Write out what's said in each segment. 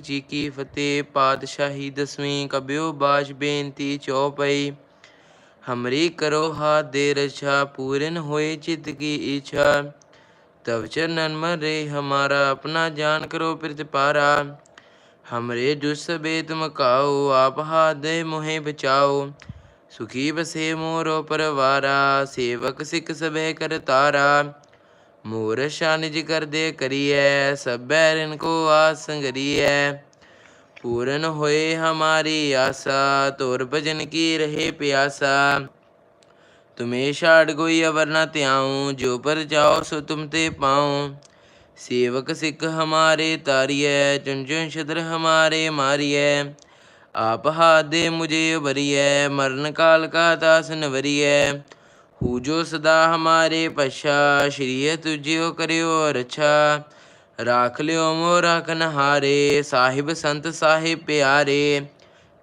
ਜੀ ਕੀ ਫਤਿਹ, ਪਾਤਸ਼ਾਹੀ ਦਸਵੀਂ ਕਬਿਓ ਬਾਜ ਬੇਨਤੀ ਚੌਪਈ। ਹਮਰੀ ਕਰੋ ਹਾ ਦੇ ਰਛਾ, ਪੂਰਨ ਹੋਏ ਚਿਤ ਕੀ ਇੱਛਾ। ਤਵ ਚਰਨਨ ਮਰੇ, ਹਮਾਰਾ ਆਪਣਾ ਜਾਨ ਕਰੋ ਪ੍ਰਤਿਪਾਰਾ ਹਮਰੇ ਜੁਸ ਸਬੇ ਤੁਮ ਆਪ ਹਾ ਦੇ ਮੋਹਿ ਬਚਾਓ। ਸੁਖੀ ਬਸੇ ਮੋਰੋ ਪਰਵਾਰਾ, ਸੇਵਕ ਸਿੱਖ ਸਭੇ ਕਰਤਾਰਾ ਮੋਰ ਸ਼ਾਨਿਜ ਕਰਦੇ ਕਰੀਐ, ਸਭੈ ਰਿਨ ਕੋ ਆਸ ਸੰਗਰੀਐ ਪੂਰਨ ਹੋਏ ਹਮਾਰੀ ਆਸਾ ਤੋਰ ਭਜਨ ਕੀ ਰਹੇ ਪਿਆਸਾ। ਤੁਮੇ ਛਾੜ ਕੋਈ ਅਵਰ ਨ ਧਿਆਉ, ਜੋ ਪਰ ਜਾਓ ਸੋ ਤੁਮ ਤੇ ਪਾਉ। ਸੇਵਕ ਸਿੱਖ ਹਮਾਰੇ ਤਾਰੀਐ ਚੁਨ ਚੁਨ ਛਤਰ ਹਮਾਰੇ ਮਾਰੀਐ। ਆਪ ਹਾਥ ਦੇ ਮੁਝੇ ਉਬਰੀਐ ਮਰਨ ਕਾਲ ਕਾ ਤਾਸ ਨਵਰੀਐ। ਹੂ ਸਦਾ ਹਮਾਰੇ ਪਛਾ ਸ਼੍ਰੀ ਤੁਜਿਓ ਕਰਿਓ ਰਛਾ ਰਾਖ ਲਿਓ ਮੋ ਰਾਖਨ ਹਾਰੇ ਸਾਹਿਬ ਸੰਤ ਸਾਹਿਬ ਪਿਆਰੇ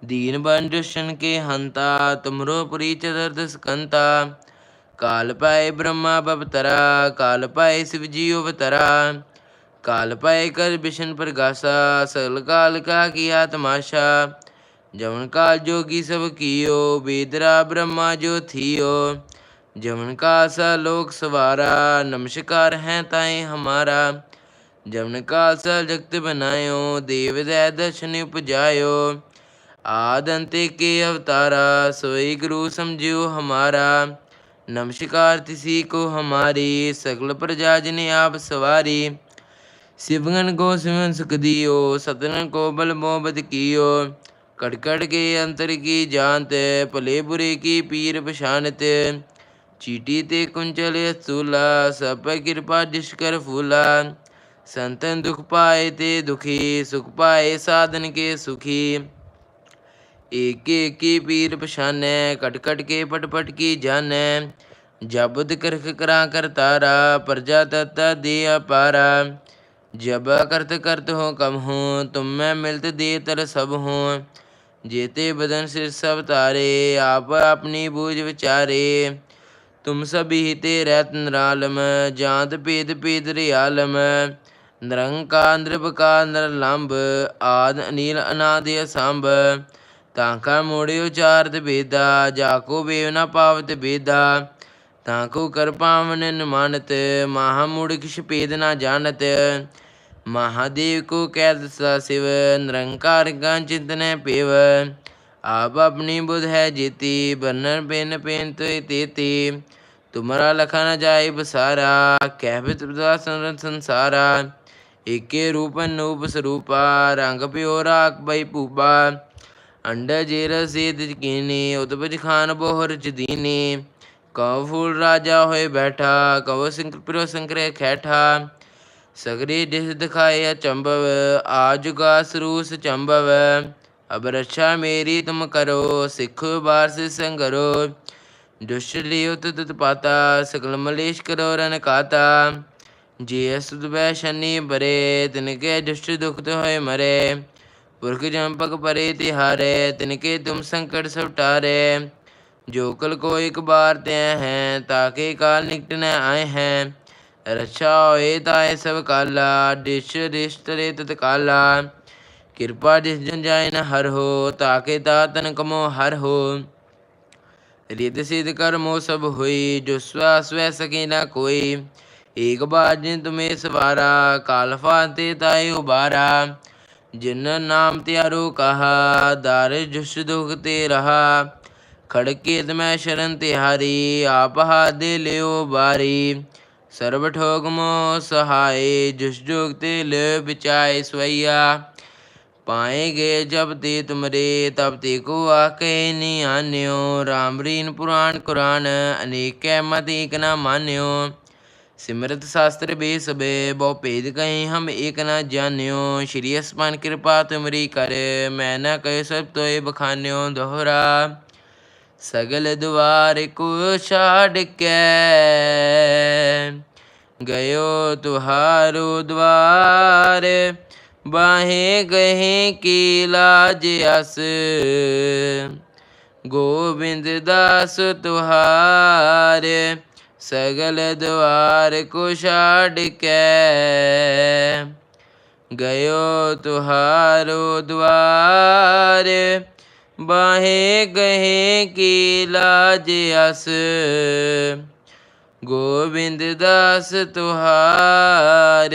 ਦੀਨ ਬੰਦੁਸ਼ਨ ਕੇ ਹੰਤਾ ਤੁਮਰੋ ਪੁਰੀ ਚਦਰਦ ਸਕੰਤਾ ਕਾਲ ਪਾਏ ਬ੍ਰਹਮਾ ਬਵਤਰਾ ਕਾਲ ਪਾਏ ਸ਼ਿਵ ਜੀ ਅਵਤਰਾ ਕਾਲ ਪਾਏ ਕਰ ਬਿਸ਼ਨ ਪ੍ਰਗਾਸਾ ਸਗਲ ਕਾਲ ਕਾ ਕੀਆ ਤਮਾਸ਼ਾ ਜਵਨ ਕਾਲ ਜੋਗੀ ਸਭ ਕੀਓ ਬੇਦਰਾ ਬ੍ਰਹਮਾ ਜੋ ਥੀਓ जमन का सा लोक सवारा नमस्कार है ताए हमारा जमन का सा जगत बनायो देव दै दर्शन उपजायो आद अंते के अवतारा सोई गुरु समझियो हमारा नमस्कार तिसी को हमारी सकल प्रजा जिने आप सवारी शिवगन को सिमन सुख दियो सतन को बल मोहब्बत कियो कटकट के अंतर की जानत भले बुरे की पीर पछानत ਚੀਟੀ ਤੇ ਕੁੰਚਲ ਅਸੂਲਾ ਸਭ ਕਿਰਪਾ ਜਿਸ ਕਰ ਫੂਲਾ। ਸੰਤਨ ਦੁਖ ਪਾਏ ਤੇ ਦੁਖੀ, ਸੁਖ ਪਾਏ ਸਾਧਨ ਕੇ ਸੁਖੀ। ਏਕ ਏਕੀ ਪੀਰ ਪਛਾਨੈ, ਕਟ ਕਟ ਕੇ ਪਟ ਪਟ ਕੀ ਜਾਣੈ। ਜਬਦ ਕਰਖ ਕਰਾ ਕਰਤਾਰਾ ਪ੍ਰਜਾ ਤਤ ਦੇ ਅਪਾਰਾ। ਜਬ ਕਰਤ ਕਰਤ ਹੋ ਕਮ ਹੋ, ਤੁਮ ਮੈਂ ਮਿਲਤ ਦੇ ਤਰ ਸਭ ਹੋ। ਜੇਤੇ ਬਦਨ ਸਿਰ ਸਭ ਤਾਰੇ ਆਪ ਆਪਣੀ ਬੂਝ ਵਿਚਾਰੇ। ਤੁਮ ਸਭੀ ਤੇ ਰਹਿਤ ਨਰਾਲਮ, ਜਾਂਤ ਭੇਦ ਭੇਦ ਰਿਆਲਮ। ਨਿਰੰਕਾਰ ਨਿਰਭਕਾਰ ਨਿਰਲੰਭ, ਆਦ, ਅਨੀਲ, ਅਨਾਦਿ, ਅਸੰਭ। ਤਾਂਕਾ ਮੋੜਿਓ ਬੇਦਾ ਭੇਦਾ ਜਾਕੋ ਬੇਵ ਨ ਪਾਵਤ ਭੇਦਾ ਤਾਂਕੋ ਕਰ ਪਾਵਨ ਨਿਮਾਨਤ ਮਹਾ ਮੂੜ ਕਿਛ ਭੇਦ ਨ ਜਾਣਤ। ਮਹਾਦੇਵ ਕੋ ਕੈਦ ਸਦਾ ਸਿਵ, ਨਿਰੰਕਾਰ ਗੰ ਚਿੰਤਨੈ ਪੇਵ। ਆਪ ਆਪਣੀ ਬੁਧ ਹੈ ਜੀਤੀ ਬਰਨਰ ਬੇਨ ਪੇਨ ਤੇ ਤੇਤੀ। ਤੁਮਰਾ ਲਖਾ ਨ ਜਾਏ ਬਸਾਰਾ, ਕਹਿ ਏਕੇ ਰੂਪ ਨੂਪ ਸਰੂਪਾ, ਰੰਗ ਪਿਓ ਰਾਖ ਬਈ ਪੂਬਾ ਅੰਡ ਜੇਰ ਸੇਦ ਕੀਨੀ ਉਤਪਜ ਖਾਨ ਬੋਹਰ ਚਦੀਨੀ ਕਉ ਫੂਲ ਰਾਜਾ ਹੋਏ ਬੈਠਾ, ਕਉ ਸਿੰਘ ਪਿਰੋ ਸੰਕਰੇ ਖੈਠਾ। ਸਗਰੇ ਦਿਸ ਦਿਖਾਏ ਅਚੰਭਵ ਆਜੁਗਾ ਸਰੂਸ ਚੰਭਵ। ਅਬ ਰੱਛਾ ਮੇਰੀ ਤੁਮ ਕਰੋ, ਸਿੱਖ ਬਾਰ ਸੇ ਸੰਗਰੋ। ਦੁਸ਼ ਲਿਓ ਤੁਤ ਪਾਤਾ ਸਕਲ ਮਲੇਸ਼ ਕਰੋ ਰਨ ਕਾਤਾ। ਜੇ ਸੁਦ ਬੈ ਸ਼ਨੀ ਬਰੇ ਤਿਨ ਕੇ ਦੁਸ਼ਟ ਦੁਖਤ ਹੋਏ ਮਰੇ। ਪੁਰਖ ਜੰਪਕ ਪਰੇ ਤਿਹਾਰੇ ਤਿਨ ਕੇ ਤੁਮ ਸੰਕਟ ਸਭ ਟਾਰੇ ਜੋ ਕਲ ਕੋ ਇੱਕ ਬਾਰ ਤੇ ਹੈ ਤਾਕੇ ਕਾਲ ਨਿਕਟ ਨ ਆਏ ਹੈ। ਰਛਾ ਹੋਏ ਤਾਏ ਸਭ ਕਾਲਾ ਦਿਸ਼ ਦਿਸ਼ ਤਰੇ ਤਤ ਕਾਲਾ। ਕਿਰਪਾ ਜਿਸ ਜਨ ਜਾਏ ਨ ਹਰ ਹੋ ਤਾਕੇ ਤਾਤਨ ਕਮੋ ਹਰ ਹੋ। ਰਿਦ ਸਿਧ ਕਰਮੋ ਸਭ ਹੋਈ, ਜੋ ਸਵਾਸ ਵੈ ਸਕੇ ਨਾ ਕੋਈ। ਏਕ ਬਾਰ ਜਿਨ ਤੁਮੇ ਸਵਾਰਾ, ਕਾਲ ਫਾਤੇ ਤਾਏ ਉਬਾਰਾ। ਜਿਨ ਨਾਮ ਤਿਆਰੋ ਕਹਾ, ਦਾਰ ਜੁਸ ਦੁਖ ਤੇ ਰਹਾ। ਖੜਕੇ ਤਮੈ ਸ਼ਰਨ ਤਿਹਾਰੀ, ਆਪ ਹਾਦੇ ਲਿਓ ਬਾਰੀ। ਸਰਬ ਠੋਗ ਮੋ ਸਹਾਏ, ਜੁਸ ਜੋਗ ਤੇ ਲੈ ਵਿਚਾਏ ਸਵਈਆ। पाएंगे जब ते तुमरे तब ते को आके नियान्यो राम रीन पुराण कुरान अनेक मत एक न मान्यो सिमरत शास्त्र बे सबे बहु भेद कहीं हम एक न जान्यो श्री असमान कृपा तुमरी कर मैं न कह सब तो बखान्यो दोहरा सगल द्वार को छाड़ के गयो तुहारो बाहें गहें की लाज अस गोविंद दास तुहार सगल द्वार को छाड़ के गयो तुहारो द्वार बाहें गहें की लाज अस गोविंद दास तुहार